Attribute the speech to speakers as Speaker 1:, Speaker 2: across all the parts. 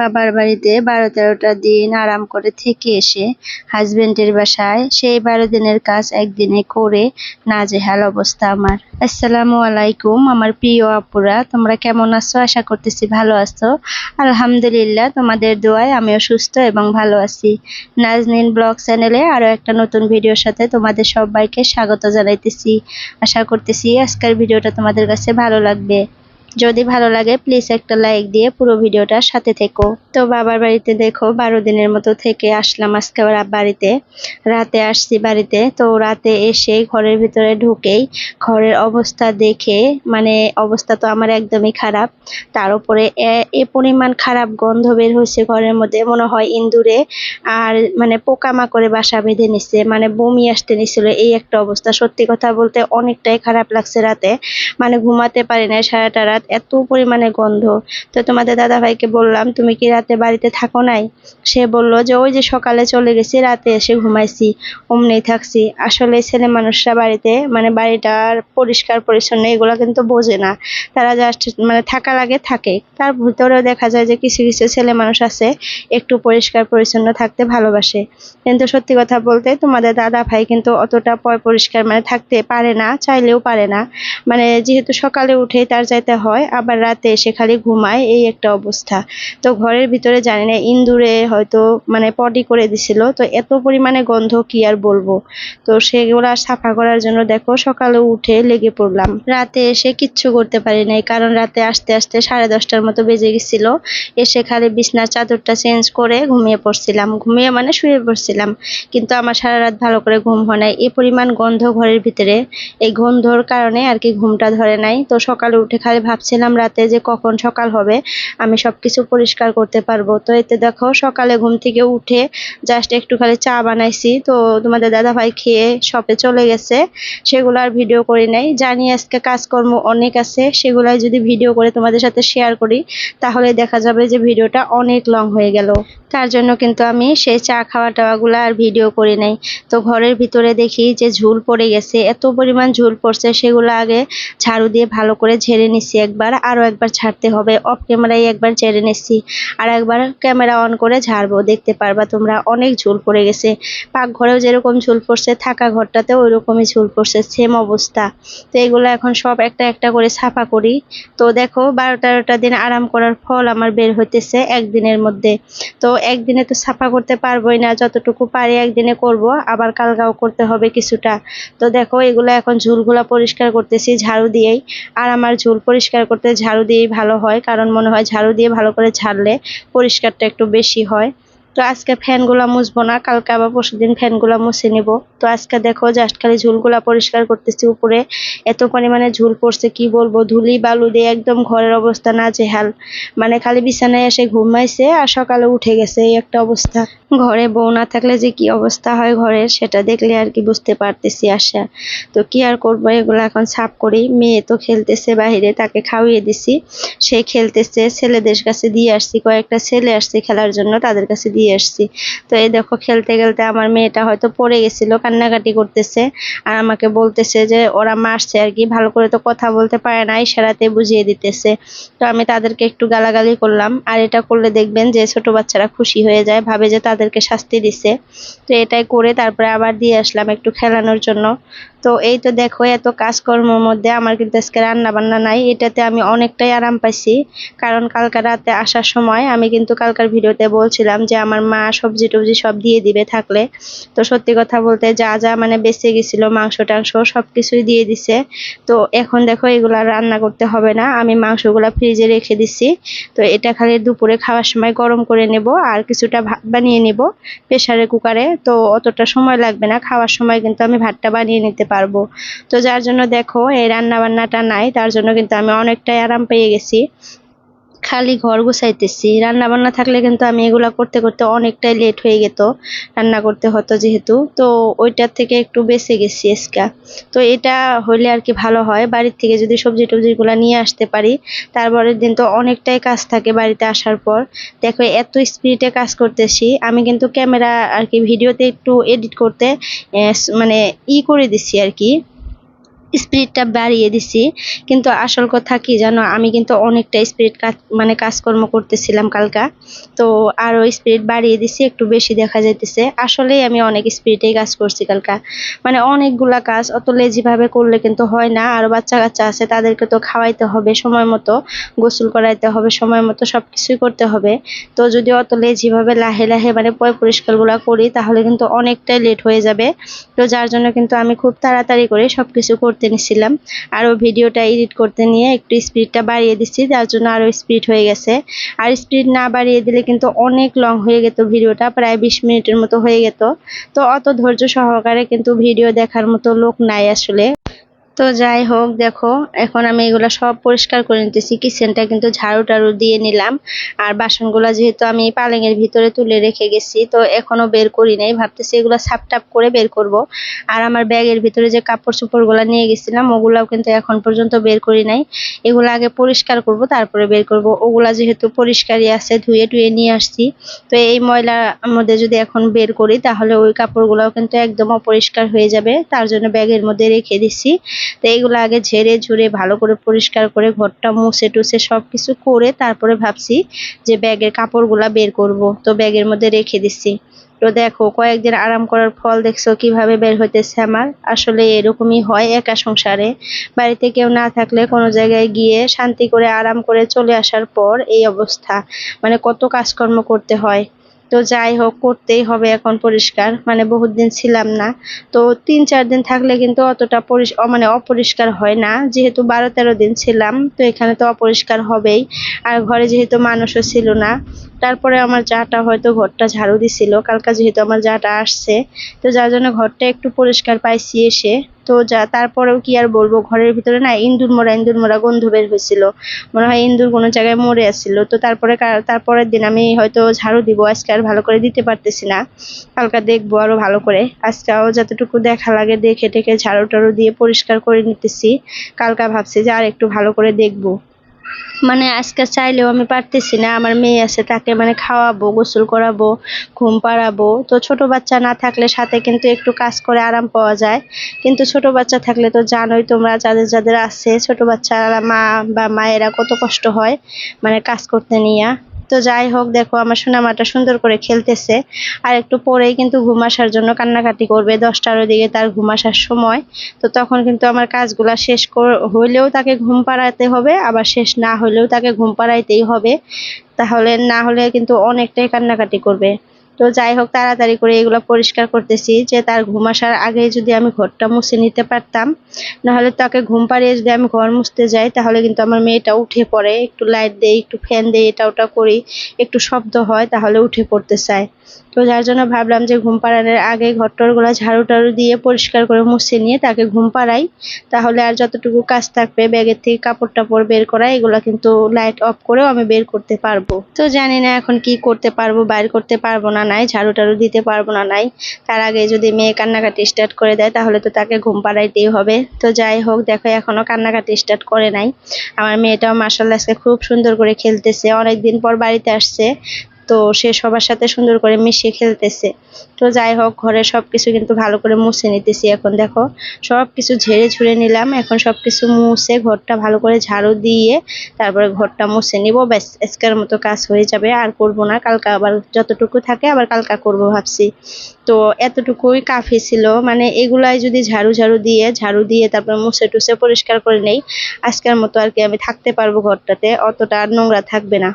Speaker 1: বাবার বাড়িতে বারো তেরোটা দিন আরাম করে থেকে এসে হাজবেন্ডের বাসায়, সেই বারো দিনের কাজ একদিনে করে নাজেহাল অবস্থা আমার। আসসালামু আলাইকুম আমার প্রিয় আপুরা, তোমরা কেমন আছো? আশা করতেছি ভালো আছো। আলহামদুলিল্লাহ, তোমাদের দোয়ায় আমিও সুস্থ এবং ভালো আছি। নাজনীন ব্লগ চ্যানেলে আরও একটা নতুন ভিডিওর সাথে তোমাদের সবাইকে স্বাগত জানাইতেছি। আশা করতেছি আজকের ভিডিওটা তোমাদের কাছে ভালো লাগবে। যদি ভালো লাগে প্লিজ একটা লাইক দিয়ে পুরো ভিডিওটার সাথে থেকো। তো বাবার বাড়িতে দেখো, বারো দিনের মতো থেকে আসলাম আজকে আবার বাড়িতে। রাতে আসছি বাড়িতে, তো রাতে এসে ঘরের ভিতরে ঢুকেই ঘরের অবস্থা দেখে মানে অবস্থা তো আমার একদমই খারাপ। তার উপরে এ পরিমাণ খারাপ গন্ধ বের হয়েছে ঘরের মধ্যে, মনে হয় ইন্দুরে আর মানে পোকামাকড়ে বাসা বেঁধে নিচ্ছে মানে বমি আসতে নিছিল, এই একটা অবস্থা। সত্যি কথা বলতে অনেকটাই খারাপ লাগছে রাতে। মানে ঘুমাতে পারি না সারাটা রাত। এত পরিমাণে গন্ধ। তো তোমাদের দাদা ভাইকে বললাম, তুমি কি রাতে বাড়িতে থাকো নাই? সে বলল যে, ওই যে সকালে চলে গেছি, রাতে এসে ঘুমাইছি, অমনি থাকছি। আসলে ছেলে মানুষরা বাড়িতে মানে বাড়িটার পরিষ্কার, পরিচ্ছন্ন, এগুলো কিন্তু বোঝে না। তারা জাস্ট মানে থাকা লাগে, থাকে। তার ভিতরেও দেখা যায় যে কিছু কিছু ছেলে মানুষ আছে, একটু পরিষ্কার, পরিচ্ছন্ন থাকতে ভালোবাসে। কিন্তু সত্যি কথা বলতে, তোমাদের দাদা ভাই কিন্তু অতটা পয় পরিষ্কার মানে থাকতে পারে না, চাইলেও পারে না। মানে যেহেতু সকালে উঠে তার যাইতে হয় আবার রাতে এসে খালি ঘুমায়, এই একটা অবস্থা। তো ঘরের ভিতরে জানি না ইন্দুরে হয়তো মানে পটি করে দিছিল। তো এত পরিমাণে গন্ধ কি আর বলব? তো সেগুলা সাফা করার জন্য দেখো, সকালে উঠে লেগে পড়লাম। রাতে এসে কিচ্ছু করতে পারি নাই, কারণ রাতে আসতে আসতে সাড়ে দশটার মতো বেজে গেছিল। এসে খালি বিছনার চাদরটা চেঞ্জ করে ঘুমিয়ে পড়ছিলাম। ঘুমিয়ে মানে শুয়ে পড়ছিলাম। কিন্তু আমার সারা রাত ভালো করে ঘুম হয় নাই। এই পরিমাণ গন্ধ ঘরের ভিতরে। এই গন্ধর কারণে আর কি ঘুমটা ধরে নাই। তো সকালে উঠে খালি ভাবছিলাম রাতে যে কখন সকাল হবে, আমি সব কিছু পরিষ্কার করতে পারব। তো এতে দেখো, সকালে ঘুম থেকে উঠে জাস্ট একটু খালি চা বানাইছি। তো তোমাদের দাদা ভাই খেয়ে শপে চলে গেছে। সেগুলো আর ভিডিও করি নাই। জানি আজকে কাজকর্ম অনেক আছে, সেগুলাই যদি ভিডিও করে তোমাদের সাথে শেয়ার করি, তাহলে দেখা যাবে যে ভিডিওটা অনেক লং হয়ে গেল। তার জন্য কিন্তু আমি সেই চা খাওয়া টাওয়াগুলো আর ভিডিও করি নাই। তো ঘরের ভিতরে দেখি যে ঝুল পড়ে গেছে, এত পরিমাণ ঝুল পড়ছে, সেগুলো আগে ঝাড়ু দিয়ে ভালো করে ঝেড়ে নিচ্ছি একবার আরও একবার ছাড়তে হবে। অফ ক্যামেরায় একবার ঝেড়ে নিচ্ছি। আর একবার ক্যামেরা অন করে ঝাড়বো। দেখতে পারবা তোমরা অনেক ঝুল পড়ে গেছে। পাকঘরেও যেরকম ঝুল পড়ছে, থাকা ঘরটাতেও ওই রকমই ঝুল পড়ছে। সেম অবস্থা। তো এগুলো এখন সব একটা একটা করে ছাপা করি। তো দেখো বারো তেরোটা দিন আরাম করার ফল আমার বের হইতেছে একদিনের মধ্যে। তো একদিনে তো সাফা করতে পারবোই না। যতটুকু পারি একদিনে করব। আবার কালগাও করতে হবে কিছুটা। তো দেখো, এগুলো এখন ঝুলগুলো পরিষ্কার করতেছি ঝাড়ু দিয়েই। আর আমার ঝুল পরিষ্কার করতে ঝাড়ু দিয়েই ভালো হয়, কারণ মনে হয় ঝাড়ু দিয়ে ভালো করে ঝাড়লে পরিষ্কারটা একটু বেশি হয়। তো আজকে ফ্যানগুলা মুছবো না, কালকে আবার পরশু দিন ফ্যানগুলা মুছে নিব। তো আজকে দেখো জাস্ট খালি ঝুলগুলা পরিষ্কার করতেছি উপরে। এত পরিমাণে ঝুল পড়ছে, কি বলব? ধুলি বালু দিয়ে একদম ঘরের অবস্থা না জেহাল মানে খালি বিছানায় এসে ঘুমাইছে আর সকালে উঠে গেছে, এই একটা অবস্থা। ঘরে বউ না থাকলে যে কি অবস্থা হয় ঘরের, সেটা দেখলে আর কি বুঝতে পারতেছি আশা। তো কি আর করব, এগুলো এখন সাফ করি। মেয়ে তো খেলতেছে বাহিরে তাকে খাওয়িয়ে দিছি। সে খেলতেছে ছেলেদের কাছে দিয়ে আসছি, কয়েকটা ছেলে আসছে খেলার জন্য, তাদের কাছে দিয়ে আসছি। তো এই দেখো, খেলতে খেলতে আমার মেয়েটা হয়তো পড়ে গেছিল, কান্নাকাটি করতেছে। আর আমাকে বলতেছে যে, ওরা মারছে আর কি, ভালো করে তো কথা বলতে পারে না, ইশারাতে বুঝিয়ে দিতেছে। তো আমি তাদেরকে একটু গালাগালি করলাম। আর এটা করলে দেখবেন যে, ছোট বাচ্চারা খুশি হয়ে যায়, ভাবে যে তাদেরকে শাস্তি দিছে। তো এটাই করে তারপরে আবার দিয়ে আসলাম একটু খেলানোর জন্য। তো এই তো দেখো, এত কাজকর্মের মধ্যে আমার কিন্তু আজকে রান্না বান্না নাই। এটাতে আমি অনেকটাই আরাম পাইছি। কারণ কালকে রাতে আসার সময় আমি কিন্তু কালকার ভিডিওতে বলছিলাম যে আমার মা সবজি টবজি সব দিয়ে দিবে থাকলে। তো সত্যি কথা বলতে যা যা মানে বেঁচে গেছিল, মাংস টাংস সব কিছুই দিয়ে দিছে। তো এখন দেখো এগুলা রান্না করতে হবে না, আমি মাংসগুলা ফ্রিজে রেখে দিছি। তো এটা খালি দুপুরে খাওয়ার সময় গরম করে নেব আর কিছুটা ভাত বানিয়ে নেব প্রেশারে কুকারে। তো অতটা সময় লাগবে না, খাওয়ার সময় কিন্তু আমি ভাতটা বানিয়ে নিতে পারব। তো যার জন্য দেখো এই রান্না বান্নাটা নাই, তার জন্য কিন্তু আমি অনেকটাই আরাম পেয়ে গেছি। খালি ঘর গুছাইতেছি। রান্না বান্না থাকলে কিন্তু আমি এগুলা করতে করতে অনেকটাই লেট হয়ে যেত রান্না করতে হতো যেহেতু। তো ওইটার থেকে একটু বেঁচে গেছি এসকা তো এটা হইলে আর কি ভালো হয়। বাড়ির থেকে যদি সবজি টবজিগুলো নিয়ে আসতে পারি তারপরের দিন তো অনেকটাই কাজ থাকে বাড়িতে আসার পর। দেখো, এত স্পিডে কাজ করতেছি। আমি কিন্তু ক্যামেরা আর কি ভিডিওতে একটু এডিট করতে মানে ই করে দিছি আর কি। স্পিরিটটা বাড়িয়ে দিছি। কিন্তু আসল কথা কি জানো, আমি কিন্তু অনেকটা স্পিরিট কাজ মানে কাজকর্ম করতেছিলাম কালকা। তো আরও স্পিরিট বাড়িয়ে দিছি, একটু বেশি দেখা যাইতেছে। আসলেই আমি অনেক স্পিরিটেই কাজ করছি কালকা। মানে অনেকগুলা কাজ, অত লেজিভাবে করলে কিন্তু হয় না। আর বাচ্চা কাচ্চা আছে, তাদেরকে তো খাওয়াইতে হবে সময় মতো, গোসল করাইতে হবে সময় মতো সব কিছুই করতে হবে। তো যদি অত লেজিভাবে লাহে লাহে মানে পয় পরিষ্কারগুলো করি, তাহলে কিন্তু অনেকটাই লেট হয়ে যাবে। তো যার জন্য কিন্তু আমি খুব তাড়াতাড়ি করে সব কিছু করতে নিছিলাম। আরও ভিডিওটা এডিট করতে নিয়ে একটু স্পিডটা বাড়িয়ে দিচ্ছি, যার জন্য আরও স্পিড হয়ে গেছে। আর স্পিড না বাড়িয়ে দিলে কিন্তু অনেক লং হয়ে গেত ভিডিওটা, প্রায় বিশ মিনিটের মতো হয়ে গেত। তো অত ধৈর্য সহকারে কিন্তু ভিডিও দেখার মতো লোক নাই আসলে। তো যাই হোক, দেখো, এখন আমি এগুলো সব পরিষ্কার করে নিতেছি। কিচেনটা কিন্তু ঝাড়ু টাড়ু দিয়ে নিলাম। আর বাসনগুলো যেহেতু আমি পালেঙের ভিতরে তুলে রেখে গেছি, তো এখনও বের করি নাই। ভাবতেছি এগুলো সাপ টাপ করে বের করব। আর আমার ব্যাগের ভিতরে যে কাপড় চোপড়গুলো নিয়ে গেছিলাম, ওগুলাও কিন্তু এখন পর্যন্ত বের করি নাই। এগুলো আগে পরিষ্কার করব, তারপরে বের করব। ওগুলা যেহেতু পরিষ্কারই আছে ধুয়ে টুয়ে নিয়ে আসছি। তো এই ময়লার মধ্যে যদি এখন বের করি, তাহলে ওই কাপড়গুলোও কিন্তু একদম অপরিষ্কার হয়ে যাবে। তার জন্য ব্যাগের মধ্যে রেখে দিছি। তো এইগুলো আগে ঝেড়ে ঝুড়ে ভালো করে পরিষ্কার করে ঘরটা মুছে টুছে সব কিছু করে তারপরে ভাবছি যে ব্যাগের কাপড়গুলা বের করব। তো ব্যাগের মধ্যে রেখে দিচ্ছি তো দেখো, কয়েকদিন আরাম করার ফল দেখছ কীভাবে বের হইতেছে আমার? আসলে এরকমই হয় একা সংসারে। বাড়িতে কেউ না থাকলে কোনো জায়গায় গিয়ে শান্তি করে আরাম করে চলে আসার পর এই অবস্থা। মানে কত কাজকর্ম করতে হয়। তো যাই হোক, করতেই হবে এখন পরিষ্কার। মানে বহুত দিন ছিলাম না। তো তিন চার দিন থাকলে কিন্তু অতটা মানে অপরিষ্কার হয় না। যেহেতু বারো তেরো দিন ছিলাম, তো এখানে তো অপরিষ্কার হবেই। আর ঘরে যেহেতু মানুষও ছিল না তারপরে আমার যাটা হয়তো ঘরটা ঝাড়ু দিছিল। কালকা যেহেতু আমার যাটা আসছে, তো যার জন্য ঘরটা একটু পরিষ্কার পাইছি এসে। তো যা, তারপরেও কি আর বলব, ঘরের ভিতরে না ইন্দুর মোড়া ইন্দুর মোড়া গন্ধ বের হয়েছিল। মনে হয় ইন্দুর কোনো জায়গায় মরে আসছিল তো তারপরে তারপরের দিন আমি হয়তো ঝাড়ু দিব, আজকে আর ভালো করে দিতে পারতেছি না। কালকা দেখব আরও ভালো করে। আজকেও যতটুকু দেখা লাগে, দেখে টেখে ঝাড়ু টাড়ু দিয়ে পরিষ্কার করে নিতেছি। কালকা ভাবছি যে আর একটু ভালো করে দেখব। মানে আজকে চাইলেও আমি পারতেছি না, আমার মেয়ে আছে তাকে মানে খাওয়াবো, গোসল করাবো, ঘুম পাড়াবো। তো ছোট বাচ্চা না থাকলে সাথে কিন্তু একটু কাজ করে আরাম পাওয়া যায়। কিন্তু ছোট বাচ্চা থাকলে তো জানোই তোমরা যাদের যাদের আছে, ছোট বাচ্চারা মা বা মায়েরা কত কষ্ট হয় মানে কাজ করতে নিয়ে। তো যাই হোক, দেখো আমার সোনামাটা সুন্দর করে খেলতেছে। আর একটু পরেই কিন্তু ঘুম আসার জন্য কান্নাকাটি করবে। দশটার দিকে তার ঘুম আসার সময়। তো তখন কিন্তু আমার কাজগুলা শেষ হইলেও তাকে ঘুম পাড়াতে হবে, আবার শেষ না হলেও তাকে ঘুম পাড়াইতেই হবে। তাহলে না হলে কিন্তু অনেকটাই কান্নাকাটি করবে। তো যাই হোক, তাড়াতাড়ি করে এগুলো পরিষ্কার করতেছি যে তার ঘুম আসার আগে যদি আমি ঘরটা মুছে নিতে পারতাম, নাহলে তাকে ঘুম পাড়িয়ে যদি আমি ঘর মুছতে যাই, তাহলে কিন্তু আমার মেয়েটা উঠে পড়ে। একটু লাইট দেই, একটু ফ্যান দেই, এটা ওটা করি। একটু শব্দ হয়, তাহলে উঠে পড়তে চায়। তো যার জন্য ভাবলাম যে ঘুম পাড়ানোর আগে ঘর ঘরটরগুলো ঝাড়ু টাড়ু দিয়ে পরিষ্কার করে মুছে নিয়ে তাকে ঘুম পাড়াই। তাহলে আর যতটুকু কাজ থাকবে, ব্যাগের থেকে কাপড় টাপড় বের করা, এগুলো কিন্তু লাইট অফ করেও আমি বের করতে পারব। তো জানি না এখন কি করতে পারব, বাইর করতে পারব না নাই, ঝাড়ু টাড়ু দিতে পারব না নাই। তার আগে যদি মেয়ে কান্নাকাটি স্টার্ট করে দেয়, তাহলে তো তাকে ঘুম পাড়াইতেই হবে। তো যাই হোক, দেখো এখনও কান্নাকাটি স্টার্ট করে নাই। আমার মেয়েটাও মার্শাল্লাহ আজকে খুব সুন্দর করে খেলতেছে, অনেকদিন পর বাড়িতে আসছে। তো সে সবার সাথে সুন্দর করে মিশিয়ে খেলতেছে। তো যাই হোক ঘরে সব কিছু কিন্তু ভালো করে মুছে নিতেছি এখন, দেখো। সব কিছু ঝেড়ে ঝুড়ে নিলাম, এখন সব কিছু মুছে ঘরটা ভালো করে ঝাড়ু দিয়ে তারপরে ঘরটা মুছে নিব। ব্যাস, আজকের মতো কাজ হয়ে যাবে, আর করব না। কালকা আবার যতটুকু থাকে আবার কালকা করব ভাবছি। তো এতটুকুই কাফি ছিল মানে এগুলাই যদি ঝাড়ু ঝাড়ু দিয়ে ঝাড়ু দিয়ে তারপর মুছে টুছে পরিষ্কার করে নেই, আজকের মতো আর কি আমি থাকতে পারব ঘরটাতে, অতটা আর নোংরা থাকবে না।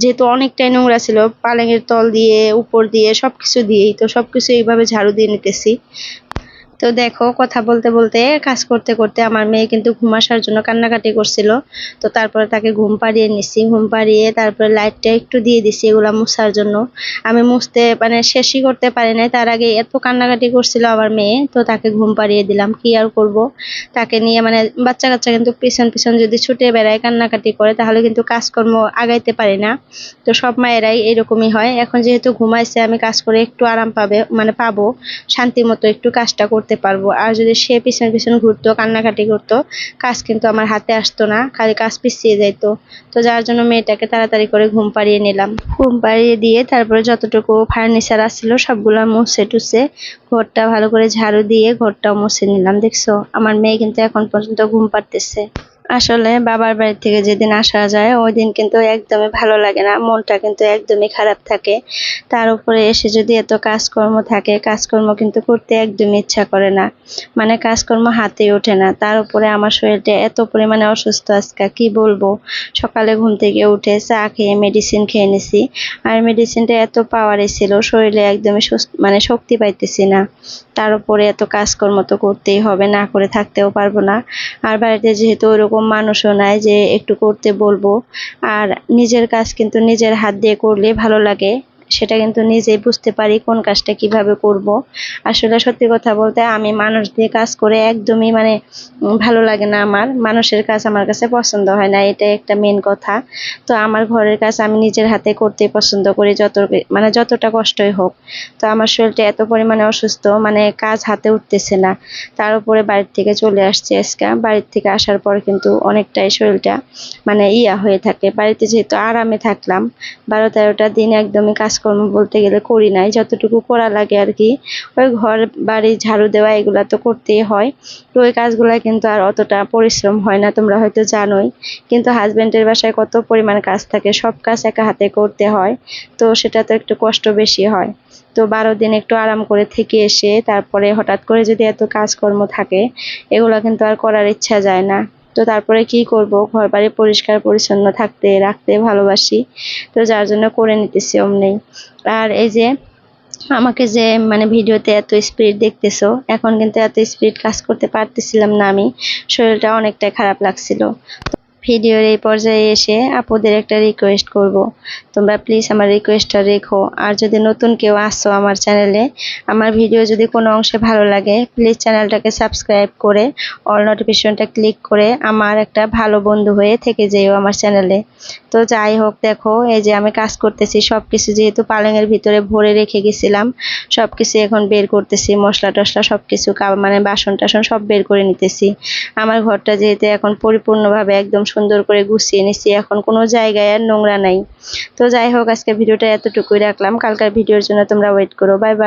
Speaker 1: যেহেতু অনেকটাই নোংরা ছিল পালেঙের তল দিয়ে, উপর দিয়ে সব কিছু দিয়েই তো সব কিছু এইভাবে ঝাড়ু দিয়ে নিতেছি। তো দেখো, কথা বলতে বলতে, কাজ করতে করতে আমার মেয়ে কিন্তু ঘুম আসার জন্য কান্নাকাটি করছিল। তো তারপরে তাকে ঘুম পাড়িয়ে নিছি। ঘুম পাড়িয়ে তারপরে লাইটটা একটু দিয়ে দিছি এগুলা মুছার জন্য। আমি মুছতে মানে শেষই করতে পারি নাই। তার আগে এত কান্নাকাটি করছিল আমার মেয়ে। তো তাকে ঘুম পাড়িয়ে দিলাম। কি আর করব? তাকে নিয়ে মানে বাচ্চা কাচ্চা কিন্তু পিছন পিছন যদি ছুটে বেড়ায় কান্নাকাটি করে, তাহলে কিন্তু কাজকর্ম আগাইতে পারি না। তো সব মায়েরাই এরকমই হয়। এখন যেহেতু ঘুমাইছে, আমি কাজ করে একটু আরাম পাবে মানে পাবো। শান্তি মতো একটু কাজটা করতে করতে পারব। আর যদি সে পিছনে পিছনে ঘুরতো, কান্নাকাটি করতো, কাজ কিন্তু আমার হাতে আসতো না, খালি কাজ পিছিয়ে যাইতো। তো যার জন্য মেয়েটাকে তাড়াতাড়ি করে ঘুম পাড়িয়ে নিলাম। ঘুম পাড়িয়ে দিয়ে তারপরে যতটুকু ফার্নিচার আসছিল সবগুলো মুছে টুছে, ঘরটা ভালো করে ঝাড়ু দিয়ে ঘরটাও মুছে নিলাম, দেখছ? আমার মেয়ে কিন্তু এখন পর্যন্ত ঘুম পাড়তেছে। আসলে বাবার বাড়ি থেকে যেদিন আসা যায়, ওই দিন কিন্তু একদমই ভালো লাগে না। মনটা কিন্তু একদমই খারাপ থাকে। তার উপরে এসে যদি এত কাজকর্ম থাকে, কাজকর্ম কিন্তু করতে একদমই ইচ্ছা করে না। মানে কাজকর্ম হাতে ওঠে না। তার উপরে আমার শরীরটা এত পরিমাণে অসুস্থ আজকে, কি বলব? সকালে ঘুম থেকে উঠে চা খেয়ে মেডিসিন খেয়ে নিছি। আর মেডিসিনটা এত পাওয়ারে ছিল, শরীরে একদমই মানে শক্তি পাইতেছি না। তার উপরে এত কাজকর্ম তো করতেই হবে, না করে থাকতেও পারব না। আর বাড়িতে যেহেতু ওরকম মানুষও নাই যে একটু করতে বলব। আর নিজের কাজ কিন্তু নিজের হাত দিয়ে করলে ভালো লাগে। সেটা কিন্তু নিজেই বুঝতে পারি কোন কাজটা কীভাবে করব। আসলে সত্যি কথা বলতে আমি মানুষ দিয়ে কাজ করে একদমই মানে ভালো লাগে না আমার। মানুষের কাজ আমার কাছে পছন্দ হয় না এটা একটা মেন কথা। তো আমার ঘরের কাজ আমি নিজের হাতে করতে পছন্দ করি যত মানে যতটা কষ্টই হোক। তো আমার শরীরটা এত পরিমাণে অসুস্থ মানে কাজ হাতে উঠতেছে না। তার উপরে বাড়ির থেকে চলে আসছে আজকে। বাড়ির থেকে আসার পর কিন্তু অনেকটাই শরীরটা মানে ইয়া হয়ে থাকে। বাড়িতে যেহেতু আরামে থাকলাম, বারো তেরোটা দিন একদমই কাজকর্ম বলতে গেলে করি নাই, যতটুকু করা লাগে আর কি ওই ঘর, বাড়ি, ঝাড়ু দেওয়া, এগুলা তো করতেই হয়। তো ওই কাজগুলা কিন্তু আর অতটা পরিশ্রম হয় না, তোমরা হয়তো জানোই। কিন্তু হাজবেন্ডের বাসায় কত পরিমাণ কাজ থাকে, সব কাজ একা হাতে করতে হয়। তো সেটা তো একটু কষ্ট বেশি হয়। তো বারো দিন একটু আরাম করে থেকে এসে, তারপরে হঠাৎ করে যদি এত কাজকর্ম থাকে, এগুলো কিন্তু আর করার ইচ্ছা যায় না। তো তারপরে কি করব? ঘর বাড়ি পরিষ্কার, পরিচ্ছন্ন থাকতে, রাখতে, ভালোবাসি। তো যার জন্য করে নিতেছি অমনি। আর এই যে আমাকে যে মানে ভিডিওতে এত স্পিড দেখতেছো, এখন কিন্তু এত স্পিড কাজ করতে পারতেছিলাম না আমি। শরীরটা অনেকটাই খারাপ লাগছিল। ভিডিওর এই পর্যায়ে এসে আপুদের একটা রিকোয়েস্ট করব। তোমরা প্লিজ আমার রিকোয়েস্টটা রেখো। আর যদি নতুন কেউ আসছো আমার চ্যানেলে আমার ভিডিও যদি কোনো অংশে ভালো লাগে প্লিজ চ্যানেলটাকে সাবস্ক্রাইব করে অল নোটিফিকেশনটা ক্লিক করে আমার একটা ভালো বন্ধু হয়ে থেকে যেও আমার চ্যানেলে তো যাই হোক, দেখো, এই যে আমি কাজ করতেছি সব কিছু যেহেতু পালংয়ের ভিতরে ভরে রেখে গেছিলাম সব কিছু এখন বের করতেছি, মশলা টশলা সব কিছু মানে বাসন টাসন সব বের করে নিতেছি। আমার ঘরটা যেহেতু এখন পরিপূর্ণভাবে একদম সুন্দর করে গুছিয়ে নিছি। এখন কোনো জায়গায় আর নোংরা নাই। তো যাই হোক, আজকে ভিডিওটা এতটুকুই রাখলাম। কালকার ভিডিওর জন্য তোমরা ওয়েট করো। Bye bye